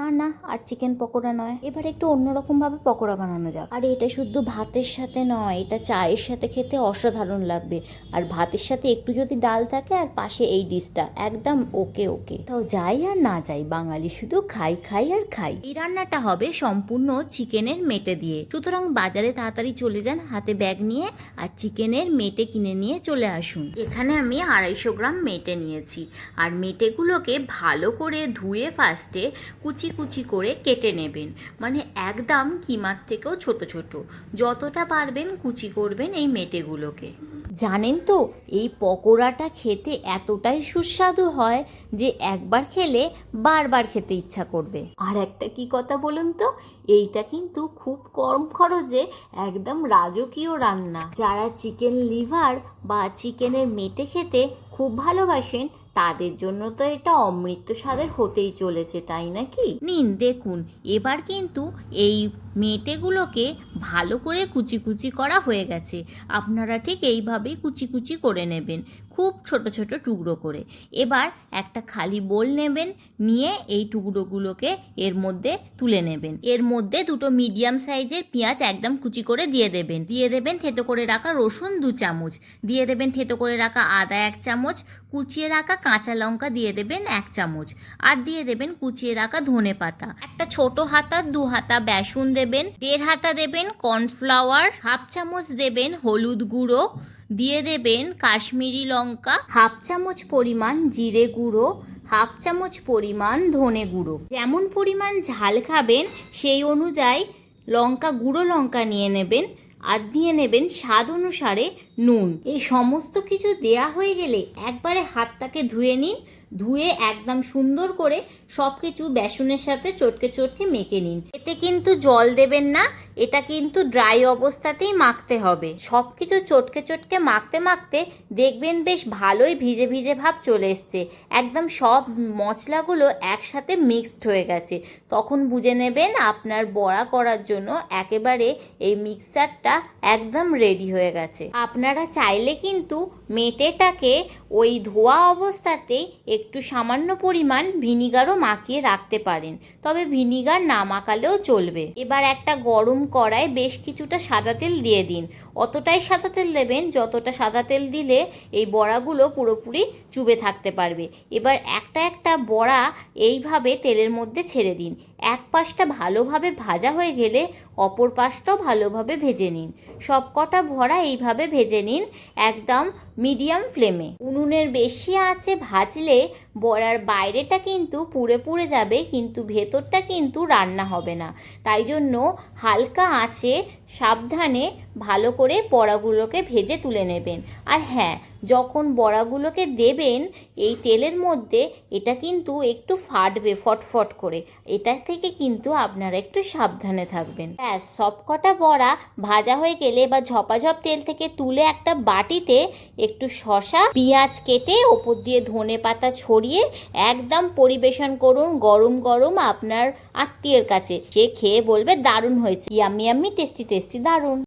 না না, আর চিকেন পকোড়া নয়। এবার একটু অন্যরকমভাবে পকোড়া বানানো যাক। আর, এটা শুধু ভাতের সাথে নয়, এটা চায়ের সাথে খেতে অসাধারণ লাগবে। আর ভাতের সাথে একটু যদি ডাল থাকে, আর পাশে এই ডিশটা, একদম ওকে ওকে। তাও যাই আর না যাই, বাঙালি শুধু খাই খাই আর খাই। এই রান্নাটা হবে সম্পূর্ণ চিকেনের মেটে দিয়ে। সুতরাং বাজারে তাড়াতাড়ি চলে যান, হাতে ব্যাগ নিয়ে, আর চিকেনের মেটে কিনে নিয়ে চলে আসুন। এখানে আমি আড়াইশো গ্রাম মেটে নিয়েছি। আর মেটেগুলোকে ভালো করে ধুয়ে ফার্স্টে কুচি কুচি করে কেটে নেবেন। মানে একদম কিমার থেকেও ছোট ছোট। যতটা পারবেন কুচি করবেন এই মেটেগুলোকে। জানেন তো, এই পকোড়াটা খেতে এতটাই সুস্বাদু হয় যে একবার খেলে বারবার খেতে ইচ্ছা করবে। আর একটা কি কথা বলুন তো? এইটা কিন্তু খুব কম খরচে একদম রাজকীয় রান্না। যারা চিকেন লিভার বা চিকেনের মেটে খেতে খুব ভালোবাসেন, তাদের জন্য তো এটা অমৃত স্বাদের হতেই চলেছে, তাই নাকি? নিন, দেখুন। এবার কিন্তু এই মেটেগুলোকে ভালো করে কুচি কুচি করা হয়ে গেছে। আপনারা ঠিক এইভাবেই কুচি কুচি করে নেবেন। খুব ছোট ছোট টুকরো করে। এবার একটা খালি বোল নেবেন, নিয়ে এই টুকরোগুলোকে এর মধ্যে তুলে নেবেন। এর মধ্যে দুটো মিডিয়াম সাইজের পেঁয়াজ একদম কুচি করে দিয়ে দেবেন। দিয়ে দেবেন থেতো করে রাখা রসুন দু চামচ। দিয়ে দেবেন থেতো করে রাখা আদা এক চামচ। কুচিয়ে রাখা কাঁচা লঙ্কা দিয়ে দেবেন এক চামচ। আর দিয়ে দেবেন কুচিয়ে রাখা ধনে পাতা। একটা ছোট হাতা, দু হাতা বেসন দেবেন। দেড় হাতা দেবেন কর্নফ্লাওয়ার। হাফ চামচ দেবেন হলুদ গুঁড়ো। দিয়ে দেবেন কাশ্মীরি লঙ্কা, হাফ চামচ পরিমাণ জিরে গুঁড়ো, হাফ চামচ পরিমাণ ধনে গুঁড়ো। যেমন পরিমাণ ঝাল খাবেন, সেই অনুযায়ী লঙ্কা, গুঁড়ো লঙ্কা নিয়ে নেবেন আর দিয়ে নেবেন স্বাদ অনুসারে নুন। এই সমস্ত কিছু দেয়া হয়ে গেলে একবারে হাতটাকে ধুয়ে নিন, ধুয়ে একদম সুন্দর করে সব কিছু বেসনের সাথে চটকে চটকে মেখে নিন। এতে কিন্তু জল দেবেন না এটা কিন্তু ড্রাই অবস্থাতেই মাখতে হবে। সব কিছু চটকে চটকে মাখতে মাখতে দেখবেন বেশ ভালোই ভিজে ভিজে ভাব চলে এসছে। একদম সব মশলাগুলো একসাথে মিক্সড হয়ে গেছে। তখন বুঝে নেবেন আপনার বড়া করার জন্য একেবারে এই মিক্সচারটা একদম রেডি হয়ে গেছে। আপনারা চাইলে কিন্তু মেটেটাকে ওই ধোয়া অবস্থাতেই একটু সামান্য পরিমাণ ভিনিগারও মাখিয়ে রাখতে পারেন। তবে ভিনিগার না মাখালেও চলবে। এবার একটা গরম কড়ায় বেশ কিছুটা সাদা তেল দিয়ে দিন। অতটাই সাদা তেল দেবেন, যতটা সাদা তেল দিলে এই বড়াগুলো পুরোপুরি চুবে থাকতে পারবে। এবার একটা একটা বড়া এইভাবে তেলের মধ্যে ছেড়ে দিন। এক পাশটা ভালোভাবে ভাজা হয়ে গেলে অপর পাশটাও ভালোভাবে ভেজে নিন। সব কটা ভরা এইভাবে ভেজে নিন একদম মিডিয়াম ফ্লেমে। উনুনের বেশি আঁচে ভাজলে বড়ার বাইরেটা কিন্তু পুড়ে পুড়ে যাবে, কিন্তু ভেতরটা কিন্তু রান্না হবে না। তাই জন্য হালকা আঁচে সাবধানে ভালো করে বড়াগুলোকে ভেজে তুলে নেবেন। আর হ্যাঁ যখন বড়াগুলোকে দেবেন, এই তেলের মধ্যে এটা কিন্তু একটু ফাটবে ফটফট করে। এটা থেকে কিন্তু আপনারা একটু সাবধানে থাকবেন। ব্যাস, সবকটা বড়া ভাজা হয়ে গেলে বা ঝপাঝপ তেল থেকে তুলে একটা বাটিতে একটু শশা পেঁয়াজ কেটে ওপর দিয়ে ধনে পাতা ছড়িয়ে একদম পরিবেশন করুন গরম গরম আপনার আত্মীয়ের কাছে। সে খেয়ে বলবে দারুণ হয়েছে। ইয়ামি ইয়ামি টেস্টি টেস্টি, দারুণ।